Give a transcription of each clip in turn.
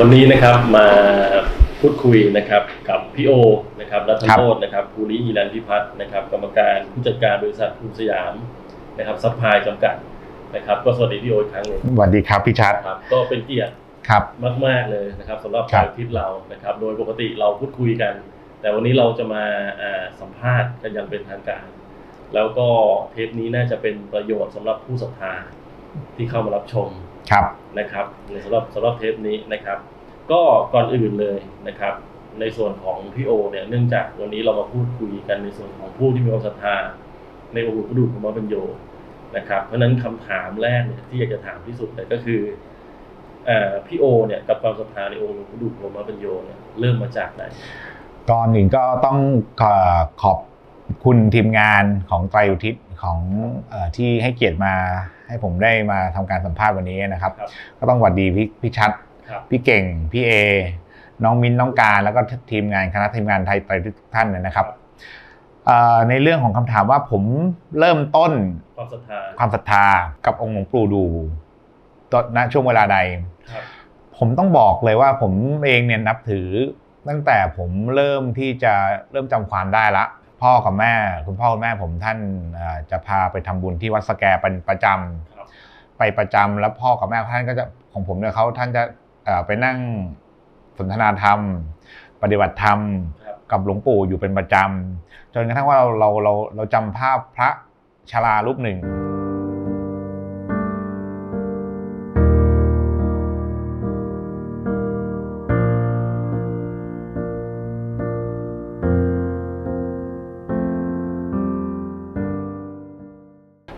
ครับวันนี้นะครับมาพูดคุยนะครับกับพี่โอนะครับรัตนโรจน์นะครับภูริยีรันพิพัฒน์นะครับ กรรมการผู้จัดการบริษัทภูมิสยามนะครับซัพพลายจำกัดนะครับ ก็สวัสดีพี่โออีกครั้งหนึ่งสวัสดีครับพี่ชัดครับก็เป็นเกียรติครับมาก ๆเลยนะครับสำหรับครัทาบงทิศเรานะครับ โดยปกติเราพูดคุยกัน แต่วันนี้เราจะมาอ่าสัมภาษณ์กันอย่างเป็นทางการ แล้วก็เทปนี้น่าจะเป็นประโยชน์สำหรับผู้ศรัทธาที่เข้ามารับชมครับนะครับในสำหรับสำหรับเทปนี้นะครับ ก็ก่อนอื่นเลยนะครับ ในส่วนของพี่โอเนี่ยเนื่องจากวันนี้เรามาพูดคุยกันในส่วนของผู้ที่มีความศรัทธาในองค์หลวงพ่อดูของมาเป็นโยนะครับเพราะฉะนั้นคำถามแรกเนี่ยที่อยากจะถามที่สุดเลยก็คือเอ่อพี่โอเนี่ยกับความศรัทธาในองค์หลวงพ่อดูของมาเป็นโยเนี่ยเริ่มมาจากไหนก่อนอื่นก็ต้องขอขอบคุณทีมงานของไตรอุทิศของเออที่ให้เกียรติมาให้ผมได้มาทำการสัมภาษณ์วันนี้นะครับครับก็ต้องหวัดดีพี่พี่ชัดครับ พี่เก่งพี่เอน้องมิ้นน้องการแล้วก็ทีมงานคณะทีมงานไทยไตรทุกท่านนะครับเอ่อในเรื่องของคำถามว่าผมเริ่มต้นความศรัทธาความศรัทธากับองค์หลวงปู่ดูตอนณช่วงเวลาใดครับผมต้องบอกเลยว่าผมเองเนี่ยนับถือ ตั้งแต่ผมเริ่มที่จะเริ่มจำความได้ละ พ่อกับแม่ คุณพ่อคุณแม่ผมท่านเอ่อจะพาไปทำบุญที่วัดสแกเป็นประจำครับไปประจำแล้วพ่อกับแม่ท่านก็จะของผมเนี่ยเขาท่านจะเอ่อ ไปนั่งสนทนาธรรม ปฏิบัติธรรมครับกับหลวงปู่อยู่เป็นประจำจนกระทั่งว่าเราเราเราเราจำภาพพระชรารูปหนึ่ง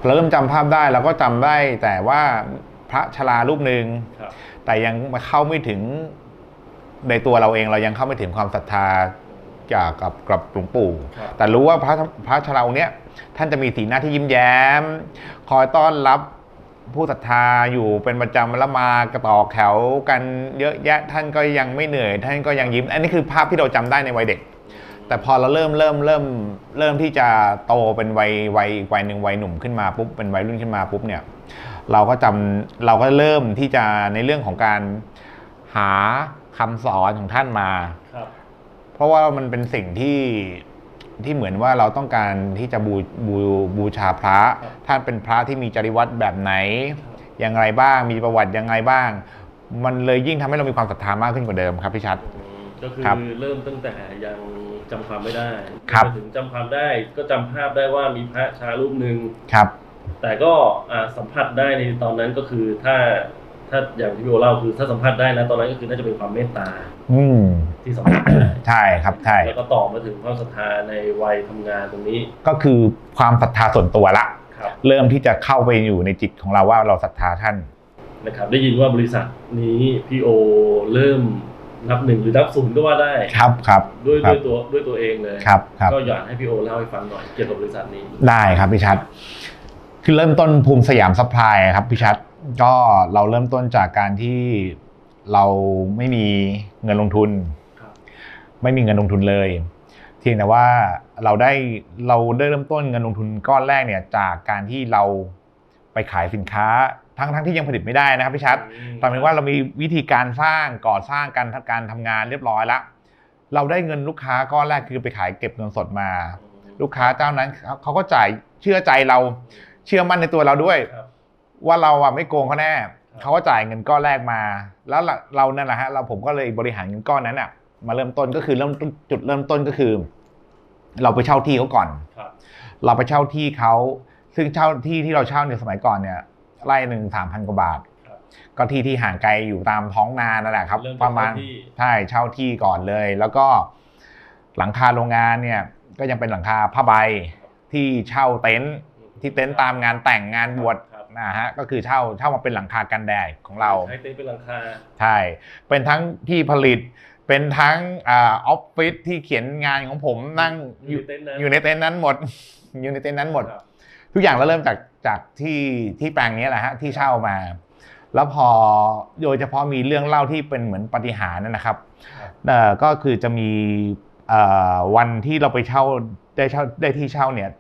เราเริ่มจำภาพได้เราก็จำได้แต่ว่า พระชรารูปหนึ่งครับแต่ยังเข้าไม่ถึงในตัวเราเองเรายังเข้าไม่ถึงความศรัทธาจากกับกับหลวงปู่ครับแต่รู้ว่าพระพระชราองค์เนี้ยท่านจะมีสีหน้าที่ยิ้มแย้ม คอยต้อนรับผู้ศรัทธาอยู่เป็นประจำแล้วมากระต่อแถวกันเยอะแยะท่านก็ยังไม่เหนื่อย ท่านก็ยังยิ้ม อันนี้คือภาพที่เราจำได้ในวัยเด็ก แต่พอเราเริ่มเริ่มเริ่มเริ่มที่จะโตเป็นวัยวัยอีกวัยหนึ่งวัยหนุ่มขึ้นมาปุ๊บเป็นวัยรุ่นขึ้นมาปุ๊บเนี่ย เราก็จำเราก็เริ่มที่จะในเรื่องของการหาคำสอนของท่านมาครับ เพราะว่ามันเป็นสิ่งที่ที่เหมือนว่าเราต้องการที่จะบูบูบูชาพระครับท่านเป็นพระที่มีจริยวัตรแบบไหน อย่างไรบ้างมีประวัติยังไงบ้าง มันเลยยิ่งทำให้เรามีความศรัทธามากขึ้นกว่าเดิมครับพี่ชัดอืมก็คือครับเริ่มตั้งแต่ยังจำความไม่ได้ครับจนถึงจำความได้ก็จำภาพได้ว่ามีพระชารูปหนึ่งครับ แต่ก็อ่าสัมผัสได้ในตอนนั้นก็คือถ้าถ้าอย่างที่พี่โอเล่าคือถ้าสัมผัสได้นะตอนนั้นก็คือน่าจะเป็นความเมตตาอืมที่สัมผัสได้ใช่ครับใช่แล้วก็ต่อมาถึงความศรัทธาในวัยทำงานตรงนี้ ก็คือความศรัทธาส่วนตัวละครับเริ่มที่จะเข้าไปอยู่ในจิตของเราว่าเราศรัทธาท่านนะครับ ได้ยินว่าบริษัทนี้พี่โอเริ่มนับหนึ่งหรือนับศูนย์ก็ว่าได้ครับครับด้วยครัด้บวยตัวด้วยตัวเองเลยครับครับก็อยากให้พี่โอเล่าให้ฟังหน่อยเกี่ยวกับบริษัทนี้ได้ครับพี่ชัด คือเริ่มต้นภูมิสยามซัพพลายครับพี่ชัดก็เราเริ่มต้นจากการที่เราไม่มีเงินลงทุนครับไม่มีเงินลงทุนเลยเพียงแต่ว่าเราได้เราได้เริ่มต้นเงินลงทุนก้อนแรกเนี่ยจากการที่เราไปขายสินค้าทั้งทั้งที่ยังผลิตไม่ได้นะครับพี่ชัดตอนเป็นว่าเรามีวิธีการสร้างก่อสร้างการการทำงานเรียบร้อยแล้วเราได้เงินลูกค้าก้อนแรกคือไปขายเก็บเงินสดมา ลูกค้าเจ้านั้นเขาเขาก็จ่ายเชื่อใจเรา เชื่อมั่นในตัวเราด้วย ครับ ว่าเราอะไม่โกงเขาแน่ครับเขาก็จ่ายเงินก้อนแรกมา แล้วเราเรานั่นแหละฮะเราผมก็เลยบริหารเงินก้อนนั้นอะ มาเริ่มต้นก็คือเริ่มต้นจุดเริ่มต้นก็คือ เราไปเช่าที่เขาก่อน ครับ เราไปเช่าที่เขาซึ่งเช่าที่ที่เราเช่าในสมัยก่อนเนี่ยไร่หนึ่งสามพันกว่าบาท ครับ ก็ที่ที่ห่างไกลอยู่ตามท้องนานั่นแหละครับ เริ่มจากประมาณเช่าที่ใช่เช่าที่ก่อนเลย แล้วก็หลังคาโรงงานเนี่ยก็ยังเป็นหลังคาผ้าใบที่เช่าเต็นท์ ที่เต็นท์ตามงานแต่งงานบวชครับ นะฮะก็คือเช่าเช่ามาเป็นหลังคากันแดดของเรา ใช้เต็นท์เป็นหลังคา ใช่ เป็นทั้งที่ผลิต เป็นทั้งอ่าออฟฟิศที่เขียนงานของผมนั่งออยู่ในเต็นท์นั้นอยู่ในเต็นท์นั้นหมด อยู่ในเต็นท์นั้นหมด ครับ ทุกอย่างเราเริ่มจากจากที่ที่แปลงนี้แหละฮะที่เช่ามา แล้วพอโดยเฉพาะมีเรื่องเล่าที่เป็นเหมือนปาฏิหารย์นะครับครับ เอ่อก็คือจะมีเอ่อวันที่เราไปเช่าได้เช่าได้ที่เช่าเนี่ย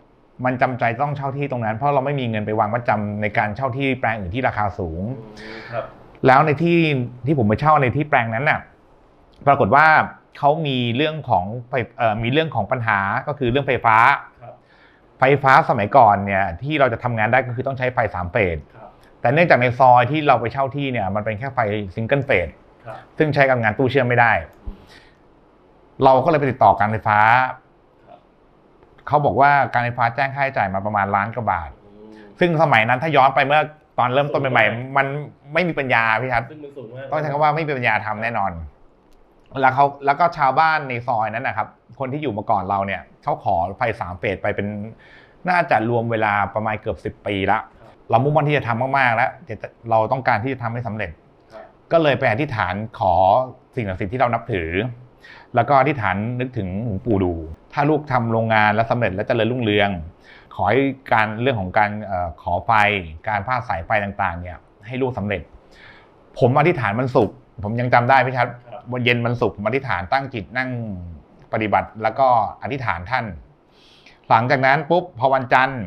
มันจำใจต้องเช่าที่ตรงนั้น เพราะเราไม่มีเงินไปวางมัดจำในการเช่าที่แปลงอื่นที่ราคาสูงอืมครับแล้วในที่ที่ผมไปเช่าในที่แปลงนั้นน่ะปรากฏว่าเขามีเรื่องของไฟเอ่อมีเรื่องของปัญหาก็คือเรื่องไฟฟ้าครับไฟฟ้าสมัยก่อนเนี่ยที่เราจะทำงานได้ก็คือต้องใช้ไฟสามเฟสครับแต่เนื่องจากในซอยที่เราไปเช่าที่เนี่ย มันเป็นแค่ไฟซิงเกิลเฟสครับซึ่งใช้กับงานตู้เชื่อมไม่ได้อืมเราก็เลยไปติดต่อการไฟฟ้าครับ เขาบอกว่าการไฟฟ้าแจ้งค่าใช้จ่ายมาประมาณล้านกว่าบาทอืมซึ่งสมัยนั้นถ้าย้อนไปเมื่อตอนเริ่มต้นสูงใหม่มากๆมันไม่มีปัญญาพี่ครับซึ่งมันสูงมากต้องใช้คำว่าไม่มีปัญญาทำแน่นอน แล้วเขาแล้วก็ชาวบ้านในซอยนั้นนะครับ คนที่อยู่มาก่อนเราเนี่ยเขาขอไฟสามเฟสไปเป็นน่าจะรวมเวลาประมาณเกือบสิบปีละครับเรามุ่งมั่นที่จะทำมากๆแล้วแต่เราต้องการที่จะทำให้สำเร็จครับก็เลยไปอธิษฐานขอสิ่งศักดิ์สิทธิ์ที่เรานับถือ แล้วก็อธิษฐานนึกถึงหลวงปู่ดู ถ้าลูกทำโรงงานแล้วสำเร็จและเจริญรุ่งเรือง ขอให้การเรื่องของการเออขอไฟ การพาดสายไฟต่างๆ เนี่ย ให้ลูกสำเร็จ ผมอธิษฐานมันสุกร์ผมยังจำได้พี่ชัดครับวันเย็นมันสุกร์ผมอธิษฐานตั้งจิตนั่งปฏิบัติ แล้วก็อธิษฐานท่าน หลังจากนั้นปุ๊บพอวันจันทร์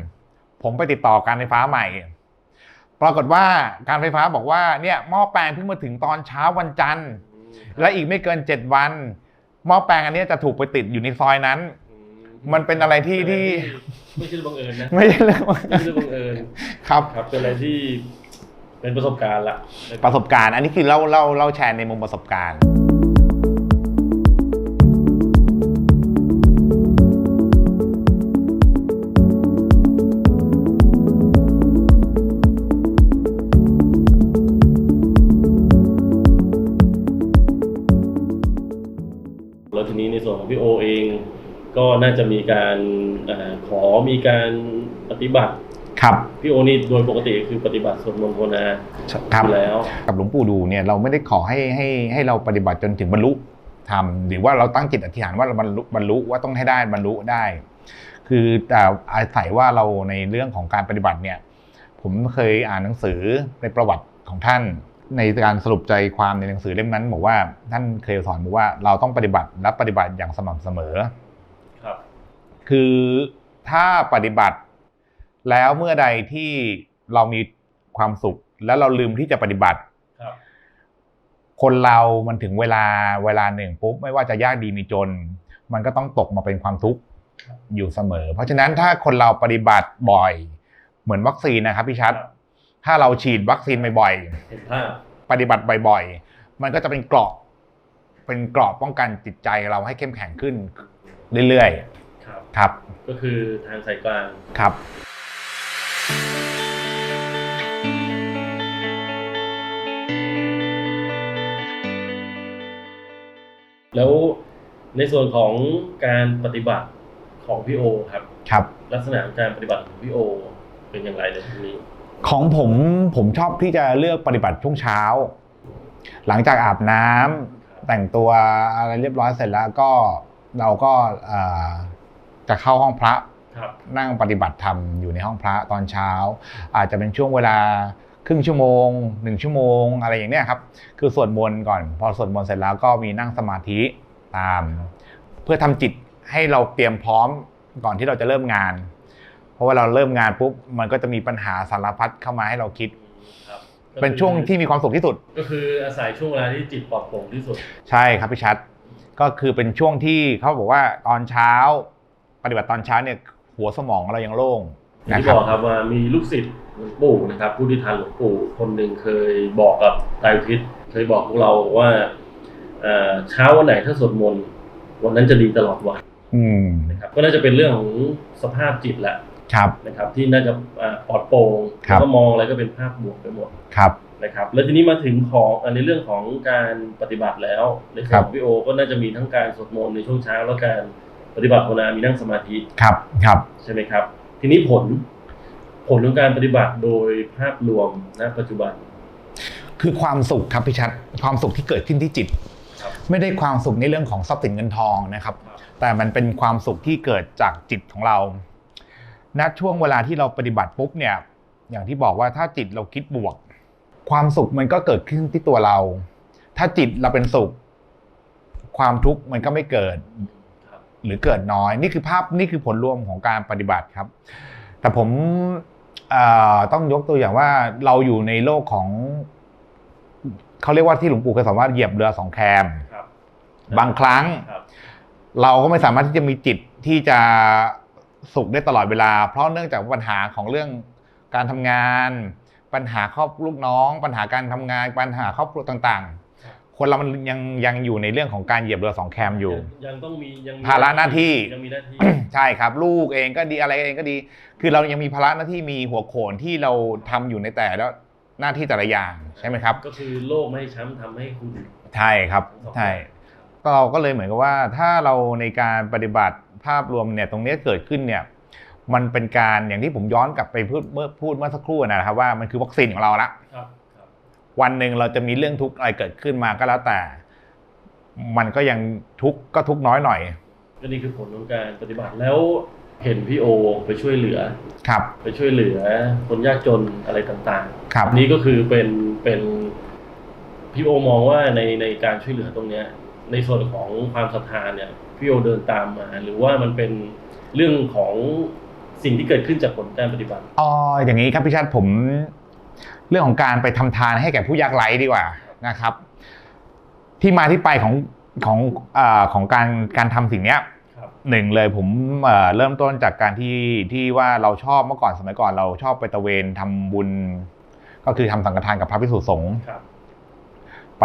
ผมไปติดต่อการไฟฟ้าใหม่ ปรากฏว่าการไฟฟ้าบอกว่าเนี่ยหม้อแปลงเพิ่งมาถึงตอนเช้าวันจันทร์อืมและอีกไม่เกินเจ็ดวัน หม้อแปลงอันเนี้ยจะถูกไปติดอยู่ในซอยนั้นอืมันเป็นอะไรที่ที่ไม่ใช่เรื่องบังเอิญนะไม่ใช่เรื่องไม่ใช่เรื่องบังเอิญครับ ครับเป็นอะไรที่เป็นประสบการณ์ละ ประสบการณ์ อันนี้คือเล่าเล่าเล่าแชร์ในมุมประสบการณ์ น่าจะมีการเออขอมีการปฏิบัติครับพี่โอนี่โดยปกติคือปฏิบัติสวดมนต์ภาวนาครับอยู่แล้ว กับหลวงปู่ดูเนี่ยเราไม่ได้ขอให้ให้ให้เราปฏิบัติจนถึงบรรลุธรรมหรือว่าเราตั้งจิตอธิษฐานว่าเราบรรลุบรรลุว่าต้องให้ได้บรรลุได้ คือแต่อาศัยว่าเราในเรื่องของการปฏิบัติเนี่ยผมเคยอ่านหนังสือในประวัติของท่าน ในการสรุปใจความในหนังสือเล่มนั้นบอกว่าท่านเคยสอนบอกว่าเราต้องปฏิบัติและปฏิบัติอย่างสม่ำเสมอครับ คือถ้าปฏิบัติ แล้วเมื่อใดที่เรามีความสุข แล้วเราลืมที่จะปฏิบัติครับคนเรามันถึงเวลาเวลาหนึ่งปุ๊บไม่ว่าจะยากดีมีจน มันก็ต้องตกมาเป็นความทุกข์อยู่เสมอ เพราะฉะนั้นถ้าคนเราปฏิบัติบ่อย เหมือนวัคซีนนะครับพี่ชัดครับถ้าเราฉีดวัคซีนบ่อยเห็นภาพๆปฏิบัติบ่อยๆมันก็จะเป็นเกราะเป็นเกราะป้องกันจิตใจเราให้เข้มแข็งขึ้นเรื่อย ครับๆครับ ก็คือทางสายกลาง ครับ แล้วในส่วนของการปฏิบัติของพี่โอครับ ครับ ลักษณะของการปฏิบัติของพี่โอ เป็นอย่างไรในที่นี้ ของผมผมชอบที่จะเลือกปฏิบัติช่วงเช้า หลังจากอาบน้ำแต่งตัวอะไรเรียบร้อยเสร็จแล้วก็เราก็เอ่อ จะเข้าห้องพระครับนั่งปฏิบัติธรรมอยู่ในห้องพระตอนเช้า อาจจะเป็นช่วงเวลาครึ่งชั่วโมงหนึ่งชั่วโมง อะไรอย่างเนี้ยครับ คือสวดมนต์ก่อน พอสวดมนต์เสร็จแล้วก็มีนั่งสมาธิตาม เพื่อทำจิตให้เราเตรียมพร้อมก่อนที่เราจะเริ่มงาน เพราะว่าเราเริ่มงานปุ๊บมันก็จะมีปัญหาสารพัดเข้ามาให้เราคิดครับเป็นช่วงที่มีความสุขที่สุด ก็คืออาศัยช่วงเวลาที่จิตปลอดโปร่งที่สุด ใช่ครับพี่ชัดก็คือเป็นช่วงที่เขาบอกว่าตอนเช้า ปฏิบัติตอนเช้าเนี่ยหัวสมองเรายังโล่งอย่างนะที่ครับบอกครับว่ามีลูกศิษย์หลวงปู่นะครับ ผู้ที่ทานหลวงปู่คนหนึ่งเคยบอกกับไตรทิศเคยบอกพวกเราว่าเอ่อเช้าวันไหนถ้าสวดมนต์วันนั้นจะดีตลอดวันอืมนะครับก็น่าจะเป็นเรื่องของสภาพจิตแหละครับนะครับ ที่น่าจะอ่าปลอดโปร่งครับแล้วก็มองอะไรก็เป็นภาพบวกไปหมดครับนะครับ แล้วทีนี้มาถึงของอ่าในเรื่องของการปฏิบัติแล้วในส่วนของพี่โอก็น่าจะมีทั้งการสวดมนต์ในช่วงเช้าแล้วการ ปฏิบัติภาวนามีนั่งสมาธิครับครับใช่ไหมครับ ทีนี้ผลผลของการปฏิบัติโดยภาพรวมณปัจจุบัน คือความสุขครับพี่ชัดความสุขที่เกิดขึ้นที่จิตครับไม่ได้ความสุขในเรื่องของทรัพย์สินเงินทองนะครับ แต่มันเป็นความสุขที่เกิดจากจิตของเราณช่วงเวลาที่เราปฏิบัติปุ๊บเนี่ย อย่างที่บอกว่าถ้าจิตเราคิดบวก ความสุขมันก็เกิดขึ้นที่ตัวเรา ถ้าจิตเราเป็นสุข ความทุกข์มันก็ไม่เกิดครับ หรือเกิดน้อย นี่คือภาพนี่คือผลรวมของการปฏิบัติครับ แต่ผมต้องยกตัวอย่างว่าเราอยู่ในโลกของเขาเรียกว่าที่หลวงปู่เคยสอนว่าเหยียบเรือสองแคมครับบางครั้งรเราก็ไม่สามารถที่จะมีจิตที่จะสุขได้ตลอดเวลา เพราะเนื่องจากปัญหาของเรื่องการทำงาน ปัญหาครอบลูกน้อง ปัญหาการทำงาน ปัญหาครอบครัวต่างๆ คนเรามันยังยังอยู่ในเรื่องของการเหยียบเรือสองแคมอยู่งยังต้องมียังมีภาระหน้าที่ ยังมีหน้าที่ ใช่ครับ ลูกเองก็ดีอะไรเองก็ดี คือเรายังมีภาระหน้าที่มีหัวโขนที่เราทำอยู่ในแต่แล้วหน้าที่แต่ละอย่างใช่ไหมครับ ก็คือโลกไม่ให้ช้ำทำให้คุณ ใช่ครับใช่เราก็เลยเหมือนกับว่าถ้าเราในการปฏิบัติภาพรวมเนี่ยตรงเนี้ยเกิดขึ้นเนี่ยมันเป็นการอย่างที่ผมย้อนกลับไปพูดเมื่อพูดเมื่อสักครู่นะครับว่ามันคือวัคซีนของเราละครับครับ วันหนึ่งเราจะมีเรื่องทุกข์อะไรเกิดขึ้นมาก็แล้วแต่ มันก็ยังทุกข์ก็ทุกข์น้อยหน่อยก็นี่คือผลของการปฏิบัติแล้วเห็นพี่โอไปช่วยเหลือครับ ไปช่วยเหลือคนยากจนอะไรต่างครับๆนี่ก็คือเป็นเป็นพี่โอมองว่าในในการช่วยเหลือตรงเนี้ย ในส่วนของความศรัทธาเนี่ยพี่โอเดินตามมา หรือว่ามันเป็นเรื่องของสิ่งที่เกิดขึ้นจากผลการปฏิบัติอ๋ออย่างนี้ครับพี่ชาติผม เรื่องของการไปทำทานให้แก่ผู้ยากไร้ดีกว่านะครับ ที่มาที่ไปของของอาของการการทำสิ่งเนี้ยครับหนึ่งเลยผมเอ่อเริ่มต้นจากการที่ที่ว่าเราชอบเมื่อก่อนสมัยก่อน เราชอบไปตระเวนทำบุญ ก็คือทำสังฆทานกับพระภิกษุสงฆ์ครับไป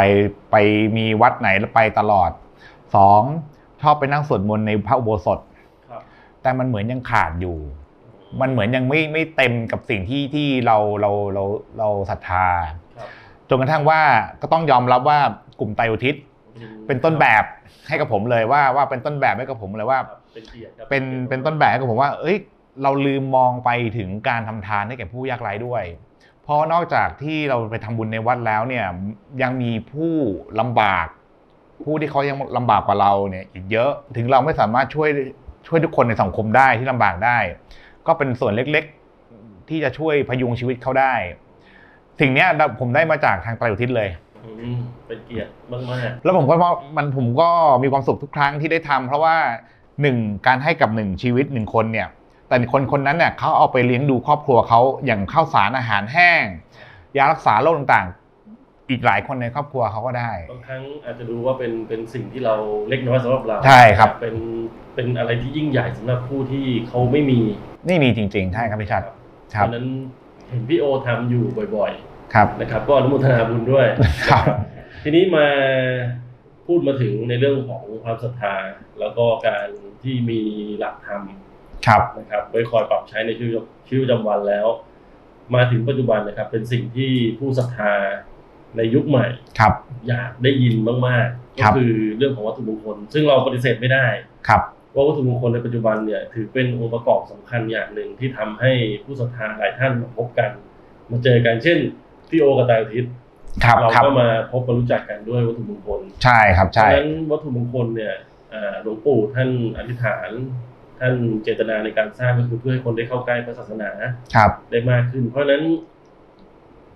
ไปมีวัดไหนแล้วไปตลอดสองชอบไปนั่งสวดมนต์ในพระอุโบสถครับแต่มันเหมือนยังขาดอยู่ มันเหมือนยังไม่ไม่เต็มกับสิ่งที่ที่เราเราเราเราศรัทธาครับจนกระทั่งว่าก็ต้องยอมรับว่ากลุ่มไตรอุทิศเป็นต้นแบบให้กับผมเลยว่าว่าเป็นต้นแบบให้กับผมเลยว่าครับเป็นเกียรติครับเป็นเป็นต้นแบบให้กับผมว่า เอ้ย เราลืมมองไปถึงการทำทานให้แก่ผู้ยากไร้ด้วย เพราะนอกจากที่เราไปทำบุญในวัดแล้วเนี่ยยังมีผู้ลำบาก ผู้ที่เขายังลำบากกว่าเราเนี่ยอีกเยอะถึงเราไม่สามารถช่วยช่วยทุกคนในสังคมได้ที่ลำบากได้ ก็เป็นส่วนเล็กๆ ที่จะช่วยพยุงชีวิตเขาได้ สิ่งเนี้ยผมได้มาจากทางไตรอุทิศเลยอืมเป็นเกียรติมากมากแล้วผมก็ว่ามันผมก็มีความสุขทุกครั้งที่ได้ทำเพราะว่าหนึ่งการให้กับหนึ่งชีวิตหนึ่งคนเนี่ย แต่คนคนนั้นเนี่ยเขาเอาไปเลี้ยงดูครอบครัวเขาอย่างข้าวสารอาหารแห้ง ยารักษาโรคต่างๆ อีกหลายคนในครอบครัวเขาก็ได้ๆบางครั้งอาจจะดูว่าเป็นเป็นสิ่งที่เราเล็กน้อยสำหรับเราใช่ครับ เป็นเป็นอะไรที่ยิ่งใหญ่สำหรับผู้ที่เขาไม่มีนี่มีจริงๆใช่ครับพี่ชัดเพครับราะฉะนั้นเห็นพี่โอทำอยู่บ่อยครับ ๆนะครับ ก็อนุโมทนาบุญด้วย ครับ ทีนี้มาพูดมาถึงในเรื่องของความศรัทธา แล้วก็การที่มีหลักธรรมครับ นะครับไว้คอยปรับใช้ในชีวิตชีวิตประจำวันแล้ว มาถึงปัจจุบันนะครับ เป็นสิ่งที่ผู้ศรัทธา ในยุคใหม่ครับ อยากได้ยินมากๆครัก็บคือเรื่องของวัตถุมงคล ซึ่งเราปฏิเสธไม่ได้ครับว่าวัตถุมงคลในปัจจุบันเนี่ยถือเป็นองค์ประกอบสำคัญอย่างหนึ่งที่ทำให้ผู้ศรัทธาหลายท่านมาพบกัน มาเจอกันเช่นพี่โอกับไตรอาทิตย์ครับเราครับก็มาพบมารู้จักกันด้วยวัตถุมงคลใช่ครับเพใช่ราะฉะนั้นวัตถุมงคลเนี่ยอ่าหลวงปู่ท่านอธิษฐาน ท่านเจตนาในการสร้างก็คือเพื่อให้คนได้เข้าใกล้พระศาสนาครับได้มากขึ้น เพราะฉะนั้น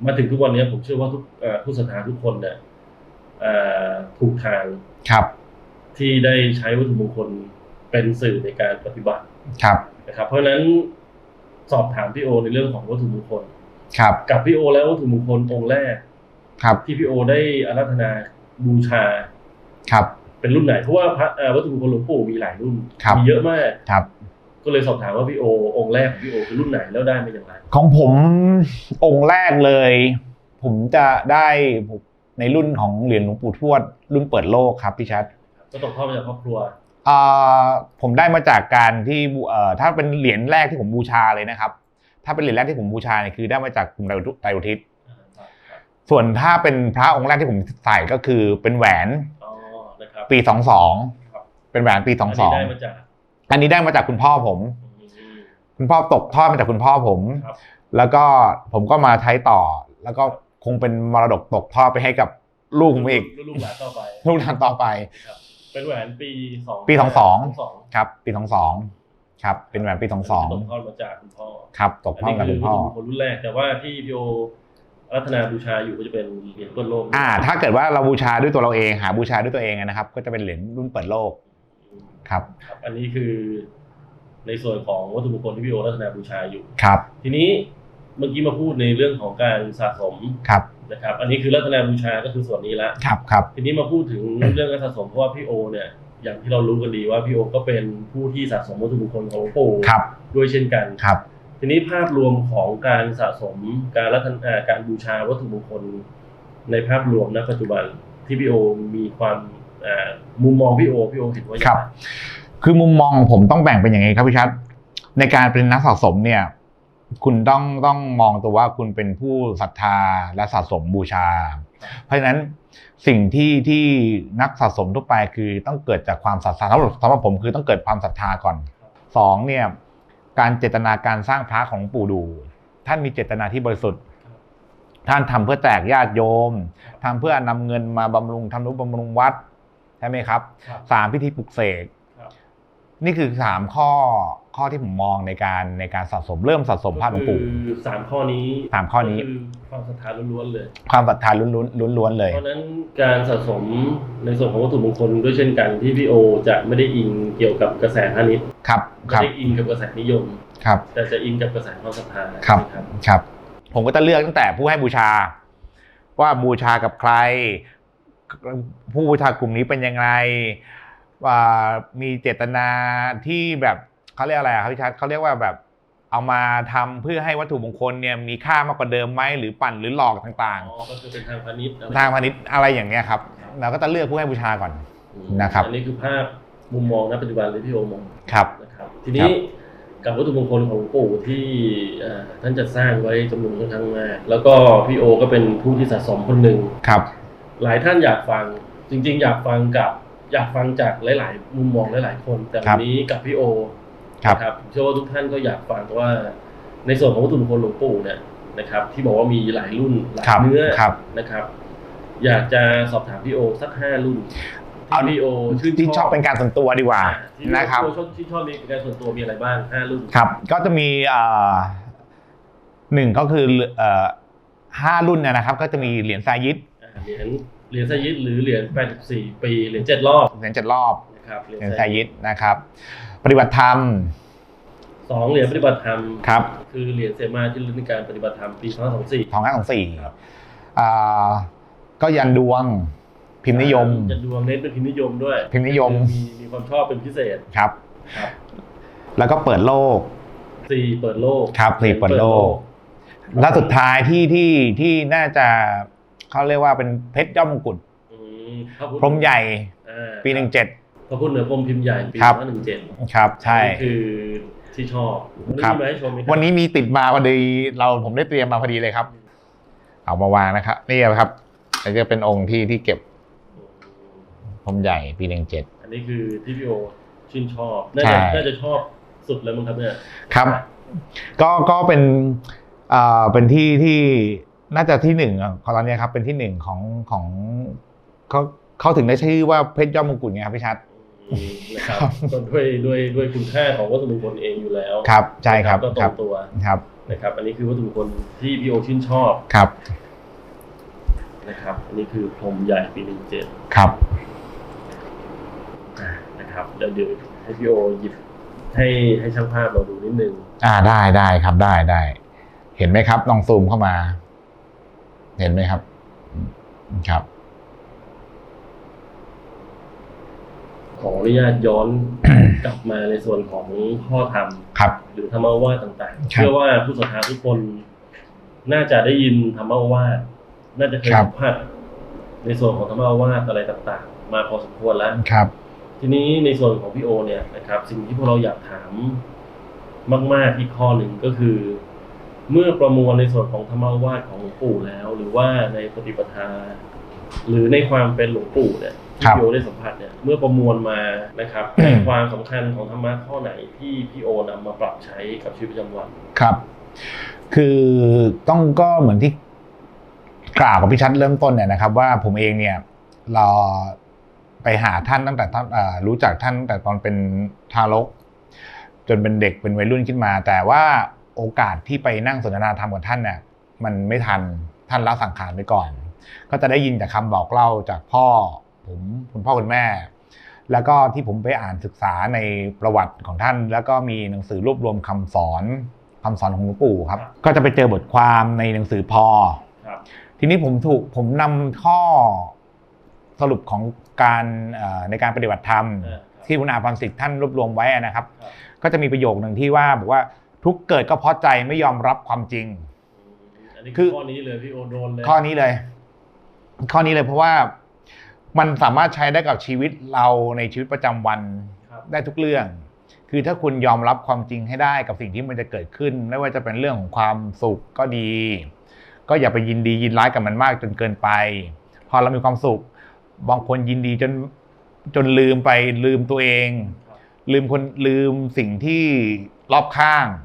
มาถึงทุกวันนี้ผมเชื่อว่าทุกเอ่อผู้ศรัทธาทุกคนเนี่ยอ่าถูกทางครับที่ได้ใช้วัตถุมงคลเป็นสื่อในการปฏิบัติครับนะครับ เพราะฉะนั้นสอบถามพี่โอในเรื่องของวัตถุมงคลครับ กับพี่โอแล้ววัตถุมงคลองค์แรก ครับ ที่พี่โอได้อาราธนาบูชาครับ เป็นรุ่นไหนเพราะว่าพระเอ่อวัตถุมงคลหลวงปู่มีหลายรุ่นครับมีเยอะมากครับ ก็เลยสอบถามว่าพี่โอ องค์แรกของพี่โอคือรุ่นไหนแล้วได้มาอย่างไร ของผมองค์แรกเลย ผมจะได้ในรุ่นของเหรียญหลวงปู่ทวด รุ่นเปิดโลกครับพี่ชัดก็ตกทอดมาจากครอบครัวเอ่อผมได้มาจากการที่บูเอ่อถ้าเป็นเหรียญแรกที่ผมบูชาเลยนะครับ ถ้าเป็นเหรียญแรกที่ผมบูชาเนี่ยคือได้มาจากกลุ่มไตรไตรอุทิศส่วนถ้าเป็นพระองค์แรกที่ผมใส่ก็คือเป็นแหวนอ๋อนะครับปีสองสองครับเป็นแหวนปีสองสองนนี้ได้มาจาก อันนี้ได้มาจากคุณพ่อผมอืมคุณพ่อตกทอดมาจากคุณพ่อผม ครับ แล้วก็ผมก็มาใช้ต่อ แล้วก็คงเป็นมรดกตกทอดไปให้กับลูกผมอีกลูกหลานต่อไป ลูกหลานต่อไปครับเป็นแหวนปีสองปีสองสองสองครับ ปีสองสองครับ เป็นแหวนปีสองสองตกทอดมาจากคุณพ่อครับ ตกทอดกับคุณพ่อนนี้คือวัตถุมงคลรุ่นแรกแต่ว่าที่พี่โอรัตนาบูชาอยู่ก็จะเป็นเหรียญต้นโลกอ่า ถ้าเกิดว่าเราบูชาด้วยตัวเราเองหาบูชาด้วยตัวเองนะครับ ก็จะเป็นเหรียญรุ่นเปิดโลก ครับครับ อันนี้คือในส่วนของวัตถุมงคลที่พี่โอรัตนาบูชาอยู่ครับ ทีนี้เมื่อกี้มาพูดในเรื่องของการสะสมครับนะครับ อันนี้คือรัตนาบูชาก็คือส่วนนี้ละครับครับ ทีนี้มาพูดถึงเรื่องการสะสมเพราะว่าพี่โอ เนี่ย อย่างที่เรารู้กันดีว่าพี่โอ ก็เป็นผู้ที่สะสมวัตถุมงคลของหลวงปู่ครับด้วยเช่นกันครับ ทีนี้ภาพรวมของการสะสมการรัตนอ่าการบูชาวัตถุมงคล ในภาพรวมณปัจจุบันที่พี่โอมีความอ่า มุมมองพี่โอพี่โอเห็นว่าครับ คือมุมมองของผมต้องแบ่งเป็นอย่างนี้ครับพี่ชัด ในการเป็นนักสะสมเนี่ย คุณต้องต้องมองตัวว่าคุณเป็นผู้ศรัทธาและสะสมบูชา เพราะฉะนั้นสิ่งที่ที่นักสะสมทั่วไปคือต้องเกิดจากความศรัทธาสำหรับสำหรับผมคือต้องเกิดความศรัทธาก่อนสองเนี่ยการเจตนาการสร้างพระของปู่ดู ท่านมีเจตนาที่บริสุทธิ์ ท่านทำเพื่อแจกญาติโยมทำเพื่อนำเงินมาบำรุงทำนุบำรุงวัด ใช่ไหมครับครับสามพิธีปลุกเสกครับ นี่คือสามข้อข้อที่ผมมองในการในการสะสมเริ่มสะสมพระหลวงปู่ก็คือสามข้อนี้สามข้อนี้ก็คือความศรัทธาล้วนๆเลย ความศรัทธาล้วนๆล้วนๆเลย เพราะฉะนั้นการสะสมในส่วนของวัตถุมงคลด้วยเช่นกันที่พี่โอจะไม่ได้อิงเกี่ยวกับกระแสพาณิชย์ครับคไม่รับได้อิงกับกระแสนิยม ครับ แต่จะอิงกับกระแสความศรัทธาครับ นะครับ ครับ ผมก็จะเลือกตั้งแต่ผู้ให้บูชา ว่าบูชากับใคร ผู้บูชากลุ่มนี้เป็นยังไงว่ามีเจตนาที่แบบเขาเรียกอะไรอะครับพี่ชัดเขาเรียกว่าแบบเอามาทำเพื่อให้วัตถุมงคลเนี่ยมีค่ามากกว่าเดิมไหมหรือปั่นหรือหลอกต่างอ๋อก็คือเป็นทางพาณิชย์อะไรๆทางพาณิชย์อะไรอย่างเงี้ยครับ เราก็จะเลือกผู้ให้บูชาก่อนอืมนะครับอันนี้คือภาพมุมมองณปัจจุบันเลยพี่โอมองครับนะครับ ทีนี้กับวัตถุมงคลของหลวงปู่ที่เอ่อท่านจะสร้างไว้จำนวนค่อนข้างมากแล้วก็พี่โอก็เป็นผู้ที่สะสมคนหนึ่งครับ หลายท่านอยากฟังจริง ๆ อยากฟังกับอยากฟังจากหลาย ๆ มุมมองหลาย ๆ คน แต่ครัวันบนี้กับพี่โอครับนะครับผมเชื่อว่าทุกท่านก็อยากฟังว่า ในส่วนของวัตถุมงคลหลวงปู่เนี่ยนะครับ ที่บอกว่ามีหลายรุ่นหลายครับเนื้อครับนะครับ อยากจะสอบถามพี่โอสักห้ารุ่นเอาที่พี่โอชื่นที่ชอบเป็นการส่วนตัวดีกว่าที่พี่โอนะครับชอบที่ชอบมีการส่วนตัวมีอะไรบ้างห้ารุ่นครับ ก็จะมีเอ่อหนึ่งก็คือเอ่อห้ารุ่นเนยนะครับ ก็จะมีเหรียญทรายยิดอ่าเหรียญ เหรียญไซยิดหรือเหรียญ84 ปีเหรียญเจ็ดรอบเหรียญเจ็ดรอบนะครับเหรียญเหรียญไซทรายยิยิดดนะครับ ปฏิบัติธรรม สองเหรียญปฏิบัติธรรมครับ คือเหรียญเสมาที่ระลึกในการปฏิบัติธรรมปี2524สองห้าสองสี่ครับ อ่าก็ยันดวงพิมพ์นิยม จะดวงเน้นเป็นพิมพ์นิยมด้วยพิมพ์นิยมมีมีความชอบเป็นพิเศษครับ ครับแล้วก็เปิดโลกสี่เปิดโลกครับสี่เปิดโลก และสุดท้ายที่ที่ที่น่าจะ เขาเรียกว่าเป็นเพชรย่อมมงกุฎอืมพระพุทธพรหมใหญ่อ่าปีหนึ่งเจ็ด พระพุทธเหนือพรหมพิมพ์ใหญ่ปีครับ2517ครับ ใช่นี่คือที่ชอบวันนี้ครับมีมาให้ชมไหมครับวันนี้มีติดมาพอดีเราผมได้เตรียมมาพอดีเลยครับ เอามาวางนะครับนี่ครับอันนี้จะเป็นองค์ที่ที่เก็บพรหมใหญ่ปีหนึ่งเจ็ด อันนี้คือที่พี่โอชื่นชอบน่าใช่ จะน่าจะชอบสุดแล้วมั้งครับเนี่ย ครับ ก็ก็เป็นเอ่อเป็นที่ที่ น่าจะที่หนึ่งอะของตอนเนี้ยครับเป็นที่หนึ่งของของเขาเขาถึงได้ชื่อว่าเพชรยอดมงกุฎไงครับพี่ชัดอืมนะครับครับก็ด้วยด้วยด้วยคุณค่าของวัตถุมงคลเองอยู่แล้วครับใช่ครับก็ตรครังบตัวครับนะครับ อันนี้คือวัตถุมงคลที่พี่โอชื่นชอบครับนะครับอันนี้คือพรหมใหญ่ปีหนึ่งเจ็ดครับนะครับเดี๋ยวเดี๋ยวให้พี่โอหยิบให้ให้ช่างภาพเราดูนิดนึง อ่าได้ได้ครับได้ได้ เห็นไหมครับลองซูมเข้ามา เห็นไหมครับ ครับ ขออนุญาตย้อนกลับมาในส่วนของข้อธรรมครับ หรือธรรมวาสต่างๆครับเชื่อว่าผู้ศรัทธาทุกคน น่าจะได้ยินธรรมวาสน่าจะเคยครับสัมผัสในส่วนของธรรมวาสอะไรต่าง ๆ มาพอสมควรแล้วครับ ทีนี้ในส่วนของพี่โอเนี่ยนะครับ สิ่งที่พวกเราอยากถามมาก ๆ อีกข้อหนึ่งก็คือ เมื่อประมวลในส่วนของธรรมวาสของหลวงปู่แล้ว หรือว่าในปฏิปทา หรือในความเป็นหลวงปู่เนี่ยที่ครับพี่โอได้สัมผัสเนี่ยเมื่อประมวลมานะครับอืมในความสำคัญของธรรมะข้อไหนที่พี่โอนำมาปรับใช้กับชีวิตประจำวันครับ คือต้องก็เหมือนที่กล่าวกับพี่ชัดเริ่มต้นเนี่ยนะครับ ว่าผมเองเนี่ยเราไปหาท่านตั้งแต่ท่านเอ่อรู้จักท่านตั้งแต่ตอนเป็นทารก จนเป็นเด็กเป็นวัยรุ่นขึ้นมา แต่ว่า โอกาสที่ไปนั่งสนทนาธรรมกับท่านเนี่ยมันไม่ทันท่านละสังขารไปก่อน ก็จะได้ยินแต่คำบอกเล่าจากพ่อผมคุณพ่อคุณแม่ แล้วก็ที่ผมไปอ่านศึกษาในประวัติของท่าน แล้วก็มีหนังสือรวบรวมคำสอนคำสอนของหลวงปู่ครับครับก็จะไปเจอบทความในหนังสือพอครับทีนี้ผมถูกผมนำข้อสรุปของการเอ่อในการปฏิบัติธรรมอ่าครับที่คุณอาพันสิทธิ์ท่านรวบรวมไว้นะครับครับ ก็จะมีประโยคหนึ่งที่ว่าบอกว่า ทุกข์เกิดก็เพราะใจไม่ยอมรับความจริงอืมอันนี้คืคืออข้อนี้เลยพี่โอโดนเลยข้อนี้เลย ข้อนี้เลยเพราะว่ามันสามารถใช้ได้กับชีวิตเราในชีวิตประจำวันครับได้ทุกเรื่อง คือถ้าคุณยอมรับความจริงให้ได้กับสิ่งที่มันจะเกิดขึ้น ไม่ว่าจะเป็นเรื่องของความสุขก็ดี ก็อย่าไปยินดียินร้ายกับมันมากจนเกินไป พอเรามีความสุข บางคนยินดีจนจนลืมไปลืมตัวเองครับลืมคนลืมสิ่งที่รอบข้างครับ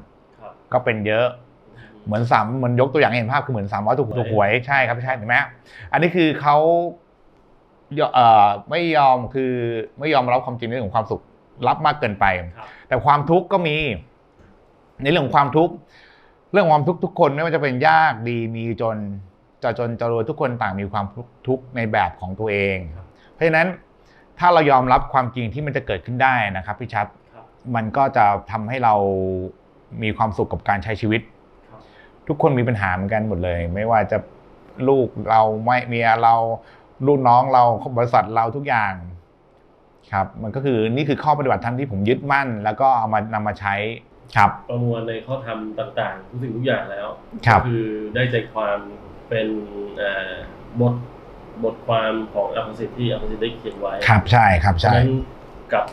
ก็เป็นเยอะเหมือนสามเหมือนยกตัวอย่างให้เห็นภาพคือเหมือนสามร้อยถูกถูกหวยใช่ครับใช่เห็นไหมอันนี้คือเขายเอ่อไม่ยอมคือไม่ยอมรับความจริงในเรื่องของความสุขรับมากเกินไปครับแต่ความทุกข์ก็มี ในเรื่องของความทุกข์เรื่องความทุกข์ทุกคนไม่ว่าจะเป็นยากดีมีจนจะจนจะรวยทุกคนต่างมีความทุกข์ในแบบของตัวเอง เพราะฉะนั้นถ้าเรายอมรับความจริงที่มันจะเกิดขึ้นได้นะครับพี่ชัดครับมันก็จะทำให้เรา มีความสุขกับการใช้ชีวิตครับทุกคนมีปัญหาเหมือนกันหมดเลย ไม่ว่าจะลูกเราไม่เมียเราลูกน้องเราบริษัทเราทุกอย่างครับ มันก็คือนี่คือข้อปฏิบัติธรรมที่ผมยึดมั่น แล้วก็เอามานำมาใช้ครับ ประมวลในข้อธรรมต่างๆทุกสิ่งทุกอย่างแล้วครับก็คือได้ใจความเป็นเอ่อบทบทความของอภิสิทธิ์ที่อภิสิทธิ์ได้เขียนไว้ครับใช่ครับฉะใช่นั้นกับ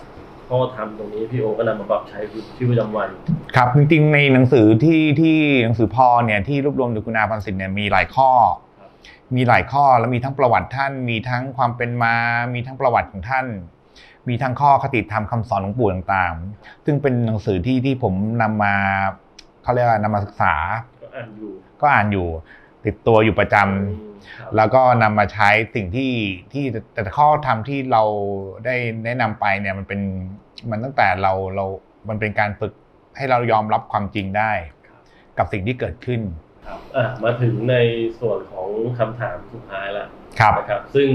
ข้อธรรมตรงนี้พี่โอก็นำมาปรับใช้ชีวิตประจำวัน ครับจริงๆในหนังสือที่ที่หนังสือพอเนี่ยที่รวบรวมโดยคุณอาพันสิทธิ์เนี่ยมีหลายข้อครับมีหลายข้อแล้วมีทั้งประวัติท่าน มีทั้งความเป็นมา มีทั้งประวัติของท่าน มีทั้งข้อคติธรรมคำสอนหลวงปู่ต่างๆ ซึ่งเป็นหนังสือที่ที่ผมนำมาเขาเรียกว่านำมาศึกษาก็อ่านอยู่ก็อ่านอยู่ ติดตัวอยู่ประจำอืมครับแล้วก็นำมาใช้สิ่งที่ที่แต่ข้อธรรมที่เราได้แนะนำไปเนี่ยมันเป็นมันตั้งแต่เราเรา มันเป็นการฝึกให้เรายอมรับความจริงได้ กับสิ่งที่เกิดขึ้นครับอะมาถึงในส่วนของคำถามสุดท้ายละครับ นะครับ ซึ่ง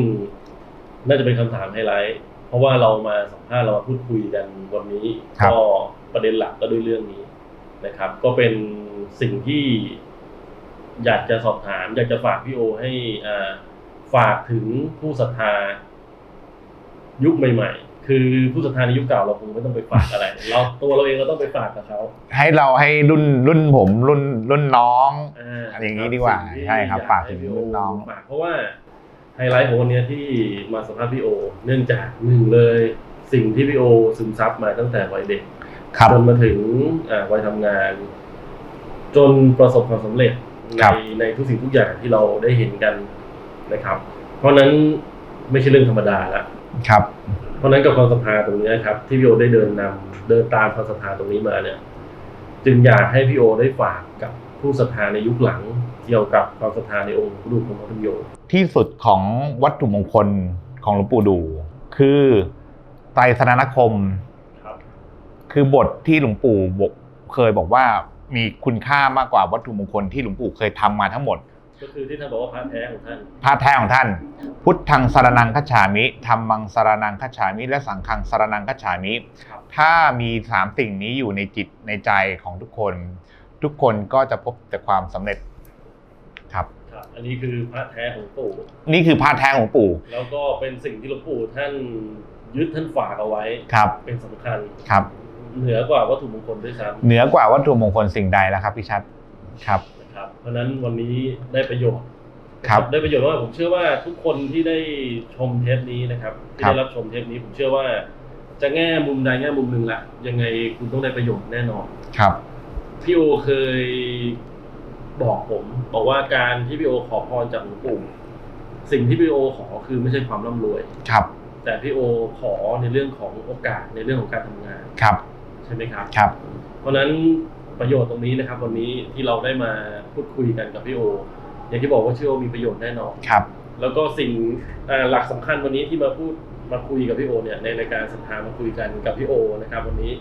น่าจะเป็นคำถามไฮไลท์เพราะว่าเรามาสัมภาษณ์เรามาพูดคุยกันวันนี้ ครับ ก็ประเด็นหลักก็ด้วยเรื่องนี้นะครับ ก็เป็นสิ่งที่ อยากจะสอบถาม อยากจะฝากพี่โอให้อ่าฝากถึงผู้ศรัทธายุคใหม่ ๆ คือผู้ศรัทธาในยุคเก่าเราคงไม่ต้องไปฝากอะไร เราตัวเราเองเราต้องไปฝากกับเขาให้เราให้รุ่นรุ่นผมรุ่นรุ่นน้อง อ่าอะไรอย่างนี้ดีกว่าสิ่งที่ใช่ครับอยฝากถึงให้พี่โรุ่นน้อง ฝากเพราะว่าไฮไลท์ของวันเนี้ยที่มาสัมภาษณ์พี่โอ เนื่องจากหนึ่งเลย สิ่งที่พี่โอซึมซับมาตั้งแต่วัยเด็ก ครับ จนมาถึงอ่าวัยทำงาน จนประสบความสำเร็จค ในรับในทุกสิ่งทุกอย่างที่เราได้เห็นกันนะครับ เพราะฉะนั้นไม่ใช่เรื่องธรรมดาละครับ เพราะฉะนั้นกับความศรัทธาตรงนี้ครับ ที่พี่โอได้เดินนำเดินตามความศรัทธาตรงนี้มาเนี่ย จึงอยากให้พี่โอได้ฝากกับผู้ศรัทธาในยุคหลังเกี่ยวกับความศรัทธาในองค์พระรูปของพระธรรมโยที่สุดของวัตถุมงคลของหลวงปู่ดู คือไตรสรณคมครับคือบทที่หลวงปู่บอกเคยบอกว่า มีคุณค่ามากกว่าวัตถุมงคลที่หลวงปู่เคยทำมาทั้งหมด ก็คือที่ท่านบอกว่าพระแท้ของท่านพระแท้ของท่าน พุทธังสารนังคัจฉามิธรรมังสารนังคัจฉามิ และสังฆังสารนังคัจฉามิครับถ้ามีสามสิ่งนี้อยู่ในจิตในใจของทุกคน ทุกคนก็จะพบแต่ความสำเร็จครับครับอันนี้คือพระแท้ของปู่ นี่คือพระแท้ของปู่ แล้วก็เป็นสิ่งที่หลวงปู่ท่านยึดท่านฝากเอาไว้ครับเป็นสำคัญครับ เหนือกว่าวัตถุมงคลด้วยซ้เหนือกว่าวัตถุมงคลสิ่งใดแล้วครับพี่ชัดครับำนะครับ เพราะฉะนั้นวันนี้ได้ประโยชน์ครับได้ประโยชน์ว่าผมเชื่อว่าทุกคนที่ได้ชมเทปนี้นะครับที่ครับได้รับชมเทปนี้ผมเชื่อว่า จะแง่มุมใดแง่มุมหนึ่งละยังไงคุณต้องได้ประโยชน์แน่นอนครับพี่โอเคยบอกผมบอกว่าการที่พี่โอขอพรจากหลวงปู่สิ่งที่พี่โอขอคือไม่ใช่ความร่ำรวยครับ แต่พี่โอขอในเรื่องของโอกาสในเรื่องของการทำงานครับ ใช่ไหมครับ ครับ เพราะฉะนั้นประโยชน์ตรงนี้นะครับ วันนี้ที่เราได้มาพูดคุยกันกับพี่โอ อย่างที่บอกว่าเชื่อว่ามีประโยชน์แน่นอน ครับ แล้วก็สิ่งอ่าหลักสำคัญวันนี้ที่มาพูดมาคุยกับพี่โอเนี่ยในรายการสัทธามาคุยกันกับพี่โอนะครับ วันนี้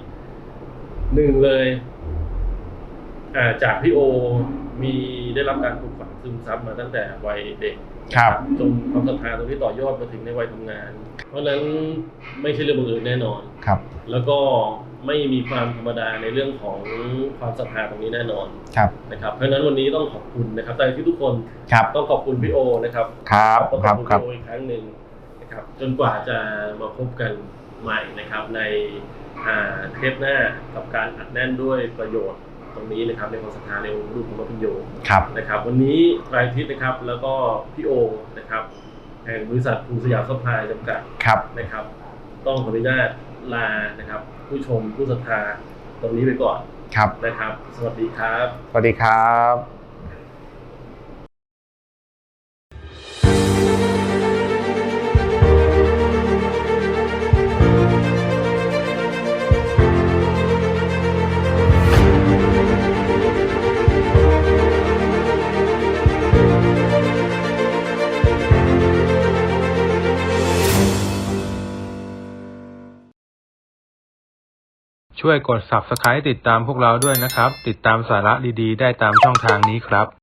หนึ่งเลยอ่าจากพี่โอมีได้รับการปลูกฝังซึมซับมาตั้งแต่วัยเด็ก ครับ จนความศรัทธาตรงนี้ต่อยอดมาถึงในวัยทำงาน เพราะฉะนั้นไม่ใช่เรื่องบังเอิญแน่นอน ครับ แล้วก็ ไม่มีความธรรมดาในเรื่องของความศรัทธาตรงนี้แน่นอนครับนะครับเพราะฉะนั้นวันนี้ต้องขอบคุณนะครับแต่ที่ทุกคนครับต้องขอบคุณพี่โอนะครับครับต้องคขอรับบคุณครับพี่โออีกครั้งหนึ่งนะครับจนกว่าจะมาพบกันใหม่นะครับในอ่าเทปหน้ากับการอัดแน่นด้วยประโยชน์ตรงนี้นะครับในความศรัทธาในองค์รูปของพระพิโยครับนะครับ วันนี้รายทิศนะครับแล้วก็พี่โอนะครับแห่งบริษัทภูสยามซัพพลายจำกัดครับนะครับ ต้องขออนุญาตลานะครับ ผู้ชมผู้ศรัทธาตรงนี้ไปก่อนครับนะครับ สวัสดีครับ สวัสดีครับ ช่วยกด Subscribe ติดตามพวกเราด้วยนะครับ ติดตามสาระดีๆ ได้ตามช่องทางนี้ครับ